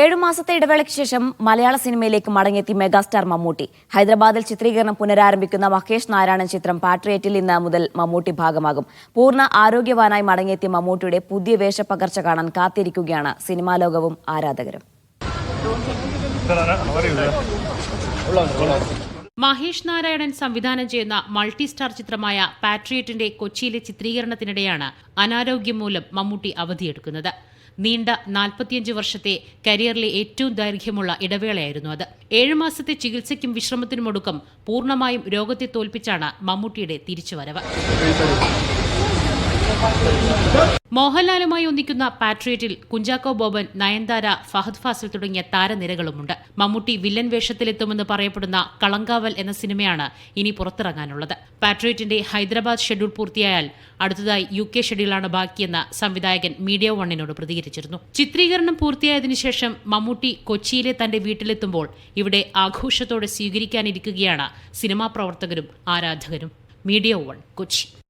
ഏഴു മാസത്തെ ഇടവേളയ്ക്ക് ശേഷം മലയാള സിനിമയിലേക്ക് മടങ്ങിയെത്തി മെഗാസ്റ്റാർ മമ്മൂട്ടി. ഹൈദരാബാദിൽ ചിത്രീകരണം പുനരാരംഭിക്കുന്ന മഹേഷ് നാരായണൻ ചിത്രം പാട്രിയറ്റിൽ ഇന്ന് മുതൽ മമ്മൂട്ടി ഭാഗമാകും. പൂർണ ആരോഗ്യവാനായി മടങ്ങിയെത്തിയ മമ്മൂട്ടിയുടെ പുതിയ വേഷപ്പകർച്ച കാണാൻ കാത്തിരിക്കുകയാണ് സിനിമാ ലോകവും ആരാധകരും. മഹേഷ് നാരായണൻ സംവിധാനം ചെയ്യുന്ന മൾട്ടി സ്റ്റാർ ചിത്രമായ പാട്രിയറ്റിന്റെ കൊച്ചിയിലെ ചിത്രീകരണത്തിനിടെയാണ് അനാരോഗ്യം മൂലം മമ്മൂട്ടി അവധിയെടുക്കുന്നത്. നീണ്ട നാൽപ്പത്തിയഞ്ച് വർഷത്തെ കരിയറിലെ ഏറ്റവും ദൈർഘ്യമുള്ള ഇടവേളയായിരുന്നു അത്. ഏഴു മാസത്തെ ചികിത്സയ്ക്കും വിശ്രമത്തിനുമൊടുക്കം പൂർണമായും രോഗത്തെ തോൽപ്പിച്ചാണ് മമ്മൂട്ടിയുടെ തിരിച്ചുവരവ്. മോഹൻലാലുമായി ഒന്നിക്കുന്ന പാട്രിയറ്റിൽ കുഞ്ചാക്കോ ബോബൻ നയൻതാര ഫഹദ് ഫാസിൽ തുടങ്ങിയ താരനിരകളുമുണ്ട്. മമ്മൂട്ടി വില്ലൻ വേഷത്തിലെത്തുമെന്ന് പറയപ്പെടുന്ന കളങ്കാവൽ എന്ന സിനിമയാണ് ഇനി പുറത്തിറങ്ങാനുള്ളത്. പാട്രിയറ്റിന്റെ ഹൈദരാബാദ് ഷെഡ്യൂൾ പൂർത്തിയായാൽ അടുത്തതായി യു കെ ഷെഡ്യൂളാണ് ബാക്കിയെന്ന് സംവിധായകൻ മീഡിയ വണ്ണിനോട് പ്രതികരിച്ചിരുന്നു. ചിത്രീകരണം പൂർത്തിയായതിനു ശേഷം മമ്മൂട്ടി കൊച്ചിയിലെ തന്റെ വീട്ടിലെത്തുമ്പോൾ ഇവിടെ ആഘോഷത്തോടെ സ്വീകരിക്കാനിരിക്കുകയാണ് സിനിമാ പ്രവർത്തകരും ആരാധകരും. Media One Kochi.